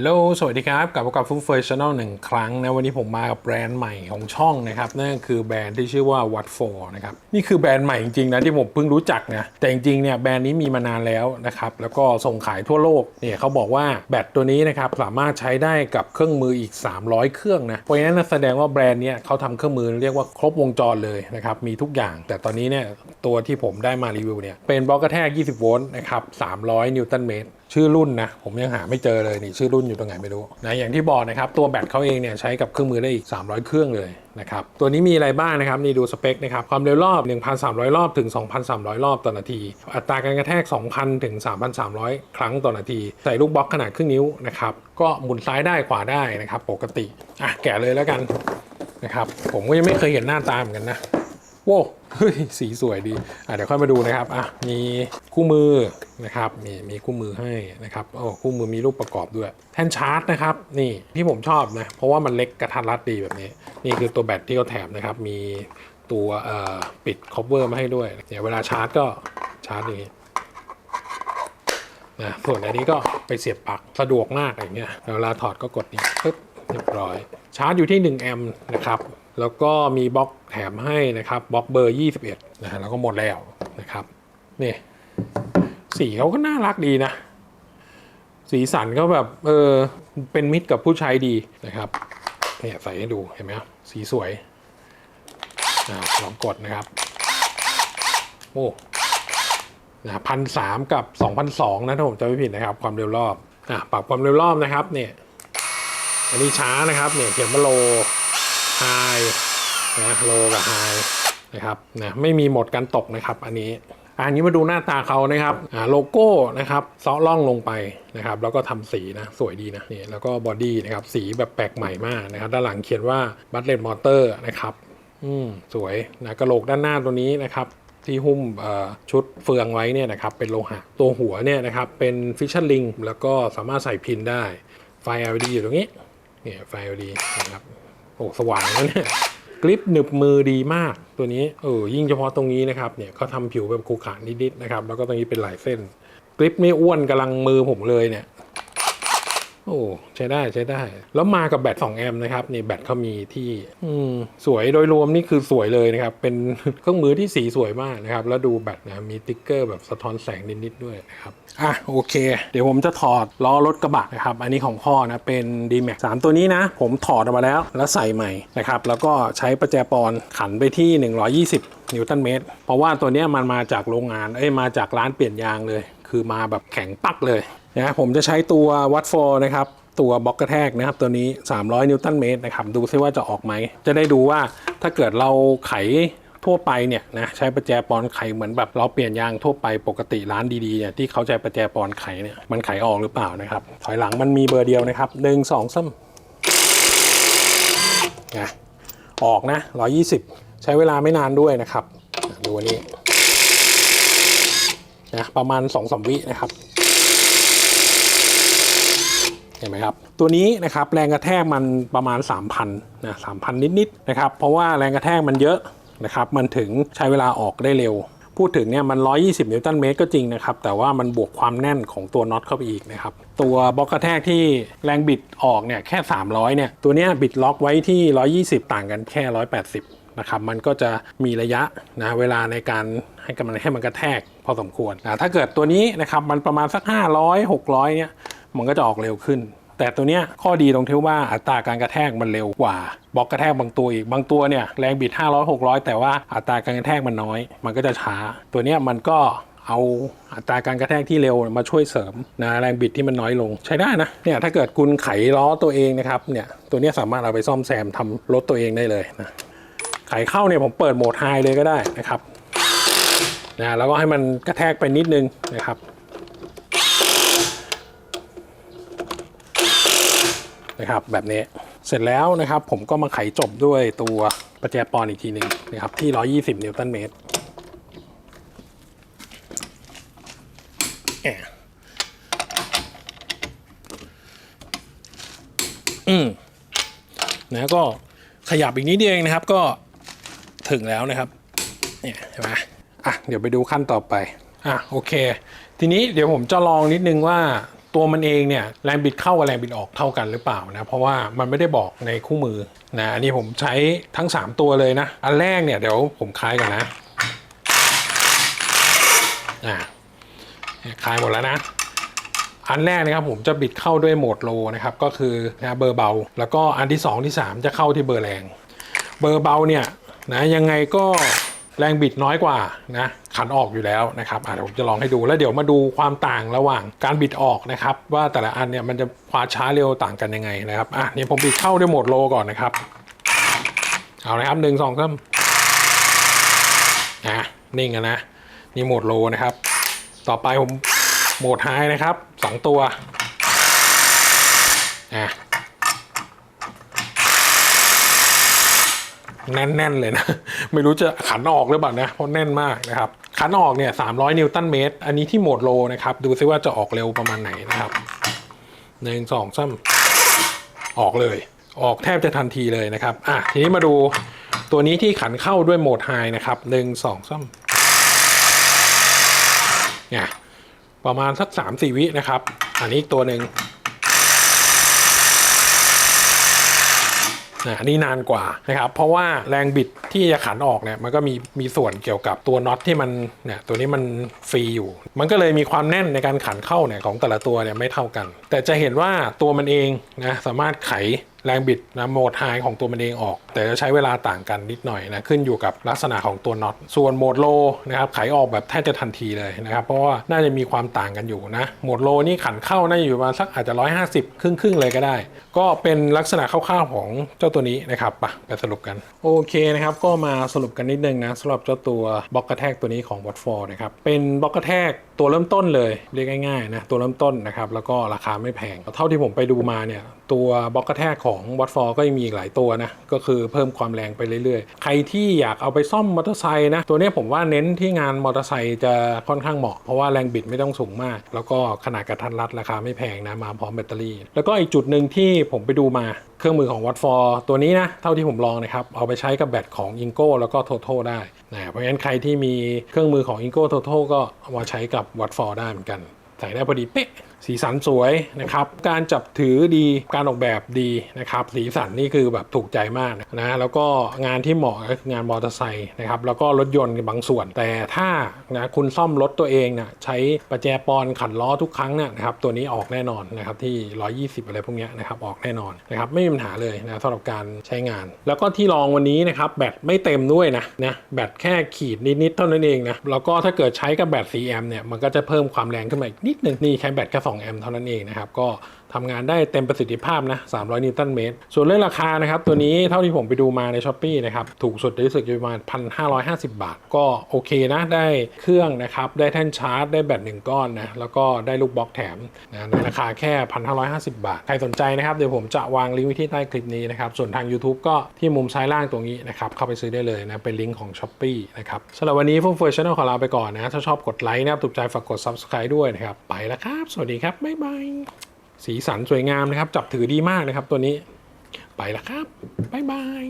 ลโหล สวัสดีครับ กลับมากับฟุตเฟอร์ช n นลหนึ่งครั้งนะ วันนี้ผมมากับแบรนด์ใหม่ของช่องนะครับ นั่นคือแบรนด์ที่ชื่อว่า What For นะครับ นี่คือแบรนด์ใหม่จริงๆนะที่ผมเพิ่งรู้จักนะ แต่จริงๆเนี่ยแบรนด์นี้มีมานานแล้วนะครับ แล้วก็ส่งขายทั่วโลก เนี่ยเขาบอกว่าแบตตัวนี้นะครับสามารถใช้ได้กับเครื่องมืออีก 300 เครื่องนะ เพราะฉะนั้นแสดงว่าแบรนด์เนี้ยเขาทำเครื่องมือเรียกว่าครบวงจรเลยนะครับ มีทุกอย่าง แต่ตอนนี้เนี่ยตัวที่ผมได้มารีวิวเนี่ยเป็นบล็อกกระแทก 20 โวลต์นะครับ 300 นิวตันเมตร ชื่อรุ่นนะผมยังหาไม่เจอเลยนี่ชื่อรุ่นอยู่ตรงไหนไม่รู้นะอย่างที่บอกนะครับตัวแบตเขาเองเนี่ยใช้กับเครื่องมือได้อีก 300 เครื่องเลยนะครับตัวนี้มีอะไรบ้างนะครับนี่ดูสเปคนะครับความเร็วรอบ 1,300 รอบถึง 2,300 รอบต่อนาที อัตราการกระแทก 2,000 ถึง 3,300 ครั้งต่อนาที ใส่ลูกบล็อกขนาดครึ่งนิ้วนะครับก็หมุนซ้ายได้ขวาได้นะครับปกติอะแกะเลยแล้วกันนะครับผมก็ยังไม่เคยเห็นหน้าตาเหมือนกันนะ โว้เฮ้ยสีสวยดีอะเดี๋ยวค่อยมาดูนะครับอะมีคู่มือนะครับมีมีคู่มือให้นะครับโอ้คู่มือมีรูปประกอบด้วย แท่นชาร์จนะครับ นี่ที่ผมชอบนะเพราะว่ามันเล็กกระทัดรัดดีแบบนี้ นี่คือตัวแบตที่เขาแถมนะครับ มีตัวเอ่อปิดคอ v เวอร์มาให้ด้วยเนี่ยวเวลาชาร์จก็ชาร์จอย่างนี้นะส่วนอันนี้ก็ไปเสียบปลั๊กสะดวกมากอย่างเงี้ยเวลาถอดก็กดนี้ปึ๊บเรียบร้อย ชาร์จอยู่ที่ 1 แอมป์นะครับ แล้วก็มีบล็อกแถมให้นะครับบล็อกเบอร์ 21นะฮะแล้วก็หมดแล้วนะครับนี่สีเขาก็น่ารักดีนะ สีสันก็แบบเออเป็นมิตรกับผู้ใช้ดีนะครับเนี่ยใส่ให้ดูเห็นไหมครับสีสวยอลองกดนะครับโอ้นะพันสามกับสองพันสองนะถ้าผมจำไม่ผิดนะครับ ความเร็วรอบอะปรับความเร็วรอบนะครับเนี่ยอันนี้ช้านะครับเนี่ยเขียนว่าโล ไฮนะโลกับไฮนะครับนะไม่มีโหมดการตกนะครับอันนี้อันนี้มาดูหน้าตาเขานะครับโลโก้นะครับเซาะล่องลงไปนะครับ แล้วก็ทำสีนะสวยดีนะนี่แล้วก็บอดี้นะครับสีแบบแปลกใหม่มากนะครับ ด้านหลังเขียนว่าบัตเลตมอเตอร์นะครับอืมสวยนะกระโหลกด้านหน้าตัวนี้นะครับ ที่หุ้มชุดเฟืองไว้เนี่ยนะครับเป็นโลหะตัวหัวเนี่ยนะครับเป็นฟิชชั่นลิงแล้วก็สามารถใส่พินได้ไฟ LED อยู่ตรงนี้เนี่ยไฟ LED นะครับ โอ้สว่างนะเนี่ยกริปหนึบมือดีมากตัวนี้เออยิ่งเฉพาะตรงนี้นะครับเนี่ยเขาทำผิวแบบขรุขานิดๆนะครับแล้วก็ตรงนี้เป็นลายเส้นกริปไม่อ้วนกำลังมือผมเลยเนี่ย อ้ใช้ได้ใช้ได้ แล้วมากับแบต2แอมป์นะครับนี่แบตเขามีที่อืสวยโดยรวมนี่คือสวยเลยนะครับ เป็นเครื่องมือที่สีสวยมากนะครับ แล้วดูแบตนะมีติ๊กเกอร์แบบสะท้อนแสงนิดๆด้วยนะครับอะโอเค เดี๋ยวผมจะถอดล้อรถกระบะนะครับ อันนี้ของพ่อนะเป็น d m a x 3ตัวนี้นะ ผมถอดออกมาแล้วแล้วใส่ใหม่นะครับ แล้วก็ใช้ประแจปอนขันไปที่ 120 นิวตันเมตร เพราะว่าตัวนี้มันมาจากโรงงานเอ้ยมาจากร้านเปลี่ยนยางเลย คือมาแบบแข็งปักเลย นะผมจะใช้ตัววัดโฟนะครับ ตัวบล็อกกระแทกนะครับ ตัวนี้ 300 นิวตันเมตรนะครับ ดูซิว่าจะออกไหม จะได้ดูว่าถ้าเกิดเราไขทั่วไปเนี่ยนะใช้ประแจปอนไขเหมือนแบบเราเปลี่ยนยางทั่วไปปกติร้านดีๆเนี่ยที่เขาใช้ประแจปอนไขเนี่ยมันไขออกหรือเปล่านะครับถอยหลังมันมีเบอร์เดียวนะครับหนึ่งสองซ้ำนะออกนะ 120 ใช้เวลาไม่นานด้วยนะครับ ดูอันนี้นะประมาณ2อสวินะครับ เห็นไหมครับตัวนี้นะครับแรงกระแทกมันประมาณ 3,000นะ3,000 นิดๆนะครับเพราะว่าแรงกระแทกมันเยอะนะครับมันถึงใช้เวลาออกได้เร็ว พูดถึงเนี่ยมัน 120 นิวตันเมตรก็จริงนะครับแต่ว่ามันบวกความแน่นของตัวน็อตเข้าไปอีกนะครับตัวบล็อกกระแทกที่แรงบิดออกเนี่ยแค่ 300เนี่ยตัวเนี้ยบิดล็อกไว้ที่ 120 ต่างกันแค่ 180นะครับมันก็จะมีระยะนะเวลาในการให้กำลังให้มันกระแทกพอสมควรนะถ้าเกิดตัวนี้นะครับมันประมาณสัก 500 600เนี่ย มันก็จะออกเร็วขึ้น แต่ตัวเนี้ยข้อดีตรงที่ว่าอัตราการกระแทกมันเร็วกว่าบล็อกกระแทกบางตัวอีกบางตัวเนี่ยแรงบิด 500 600 แต่ว่าอัตราการกระแทกมันน้อย มันก็จะช้า ตัวเนี้ยมันก็เอาอัตราการกระแทกที่เร็วมาช่วยเสริมนะแรงบิดที่มันน้อยลงใช้ได้นะเนี่ยถ้าเกิดคุณไขล้อตัวเองนะครับเนี่ยตัวเนี้ยสามารถเอาไปซ่อมแซมทำรถตัวเองได้เลยนะไขเข้าเนี่ยผมเปิดโหมดไฮเลยก็ได้นะครับนะแล้วก็ให้มันกระแทกไปนิดนึงนะครับ นะครับแบบนี้เสร็จแล้วนะครับผมก็มาไขจบด้วยตัวประแจปอนอีกทีหนึ่งนะครับที่ 120 นิวตันเมตรอะอืมนะก็ขยับอีกนิดเดียวนะครับก็ถึงแล้วนะครับเนี่ยเห็นไหมอะเดี๋ยวไปดูขั้นต่อไปอะโอเค ทีนี้เดี๋ยวผมจะลองนิดนึงว่า ตัวมันเองเนี่ยแรงบิดเข้ากับแรงบิดออกเท่ากันหรือเปล่านะเพราะว่ามันไม่ได้บอกในคู่มือนะอันนี้ผมใช้ทั้ง 3 ตัวเลยนะ อันแรกเนี่ยเดี๋ยวผมคลายก่อนนะอ่าเนี่ยคลายหมดแล้วนะ อันแรกนะครับผมจะบิดเข้าด้วยโหมดโลนะครับก็คือนะเบอร์เบา แล้วก็อันที่ 2 ที่ 3 จะเข้าที่เบอร์แรง เบอร์เบาเนี่ยนะยังไงก็ แรงบิดน้อยกว่านะขันออกอยู่แล้วนะครับอะเดี๋ยวผมจะลองให้ดูแล้วเดี๋ยวมาดูความต่างระหว่างการบิดออกนะครับ ว่าแต่ละอันเนี่ยมันจะความช้าเร็วต่างกันยังไงนะครับอะนี่ผมบิดเข้าด้วยโหมดโลก่อนนะครับเอานะครับหนึ่งสองสามอะนิ่งนะนี่โหมดโลนะครับ ต่อไปผมโหมดไฮนะครับสองตัวอะ แน่นๆเลยนะ ไม่รู้จะขันออกหรือเปล่านะ เพราะแน่นมากนะครับ ขันออกเนี่ย300 นิวตันเมตร อันนี้ที่โหมดโลนะครับ ดูซิว่าจะออกเร็วประมาณไหนนะครับหนึ่งสองสามออกเลย ออกแทบจะทันทีเลยนะครับ อะ ทีนี้มาดูตัวนี้ที่ขันเข้าด้วยโหมดไฮนะครับหนึ่งสองสามเนี่ยประมาณสัก3 4วินะครับ อันนี้อีกตัวหนึ่ง นะ อันนี้นานกว่านะครับเพราะว่าแรงบิดที่จะขันออกเนี่ยมันก็มีมีส่วนเกี่ยวกับตัวน็อตที่มันเนี่ยตัวนี้มันฟรีอยู่ มันก็เลยมีความแน่นในการขันเข้าเนี่ยของแต่ละตัวเนี่ยไม่เท่ากัน แต่จะเห็นว่าตัวมันเองนะสามารถไขแรงบิดนะโหมดไฮของตัวมันเองออก แต่จะใช้เวลาต่างกันนิดหน่อยนะขึ้นอยู่กับลักษณะของตัวน็อตส่วนโหมดโลนะครับไขออกแบบแทบจะทันทีเลยนะครับเพราะว่าน่าจะมีความต่างกันอยู่นะโหมดโลนี่ขันเข้าน่าจะอยู่ประมาณสักอาจจะ 150 ครึ่งครึ่งเลยก็ได้ ก็เป็นลักษณะคร่าวๆของเจ้าตัวนี้นะครับไปไปสรุปกันโอเคนะครับก็มาสรุปกันนิดนึงนะสำหรับเจ้าตัวบล็อกกระแทกตัวนี้ของ w a t f o r นะครับเป็นบล็อกกระแทก ตัวเริ่มต้นเลยเรียกง่ายๆนะตัวเริ่มต้นนะครับแล้วก็ราคาไม่แพง เท่าที่ผมไปดูมาเนี่ยตัวบล็อกกระแทกของ w a t f o r ก็ยังมีอีกหลายตัวนะก็คือเพิ่มความแรงไปเรื่อยๆ ใครที่อยากเอาไปซ่อมมอเตอร์ไซค์นะตัวนี้ผมว่าเน้นที่งานมอเตอร์ไซค์จะค่อนข้างเหมาะเพราะว่าแรงบิดไม่ต้องสูงมาก แล้วก็ขนาดกระทัดรัดราคาไม่แพงนะมาพร้อมแบตเตอรี่ แล้วก็อีกจุดหนึ่งที่ผมไปดูมา เครื่องมือของ w a t f o r ตัวนี้นะ เท่าที่ผมลองนะครับ เอาไปใช้กับแบตของ i n g o แล้วก็ Toto ได้นะเพราะฉะนั้นใครที่มีเครื่องมือของ i n g o Toto ก็เอามาใช้กับ w a t f o r ได้เหมือนกัน ใส่ได้พอดีเป๊ะ สีสันสวยนะครับ การจับถือดีการออกแบบดีนะครับ สีสันนี่คือแบบถูกใจมากนะแล้วก็งานที่เหมาะก็คืองานมอเตอร์ไซค์นะครับแล้วก็รถยนต์บางส่วน แต่ถ้านะคุณซ่อมรถตัวเองนะใช้ประแจปอนขันล้อทุกครั้งเนี่ยนะครับตัวนี้ออกแน่นอนนะครับที่ 120 อะไรพวกเนี้ยนะครับออกแน่นอนนะครับไม่มีปัญหาเลยนะสำหรับการใช้งาน แล้วก็ที่ลองวันนี้นะครับแบตไม่เต็มด้วยนะนะแบตแค่ขีดนิดๆเท่านั้นเองนะแล้วก็ถ้าเกิดใช้กับแบต 4 แอมป์เนี่ยมันก็จะเพิ่มความแรงขึ้นมาอีกนิดนึงนี่ใช้แบตแค่2 แอมป์เท่านั้นเองนะครับ ก็ ทำงานได้เต็มประสิทธิภาพนะ 300 นิวตันเมตร ส่วนเรื่องราคานะครับ ตัวนี้เท่าที่ผมไปดูมาใน s h อ p e e นะครับ ถูกสุดรู้สึกอยู่ประมาณ 1,550 บาท ก็โอเคนะ ได้เครื่องนะครับ ได้แท่นชาร์จ ได้แบตหนึ่งก้อนนะ แล้วก็ได้ลูกบล็อกแถมนะในราคาแค่ 1,550 บาท ใครสนใจนะครับ เดี๋ยวผมจะวางลิงก์ไว้ที่ใต้คลิปนี้นะครับ ส่วนทาง YouTube ก็ที่มุมซ้ายล่างตรงนี้นะครับ เข้าไปซื้อได้เลยนะ เป็นลิงก์ของ s h อ p e e นะครับสำหรับวันนี้ฟุ่มเฟือยช anel ของเราไปก่อนนะ ถ้าชอบกดไลค์นะครับถูกใจฝากกด subscribe ด้วยนะครับ ไปแล้วครับ สวัสดีครับบ๊ายบาย สีสันสวยงามนะครับ จับถือดีมากนะครับตัวนี้ ไปแล้วครับ บ๊ายบาย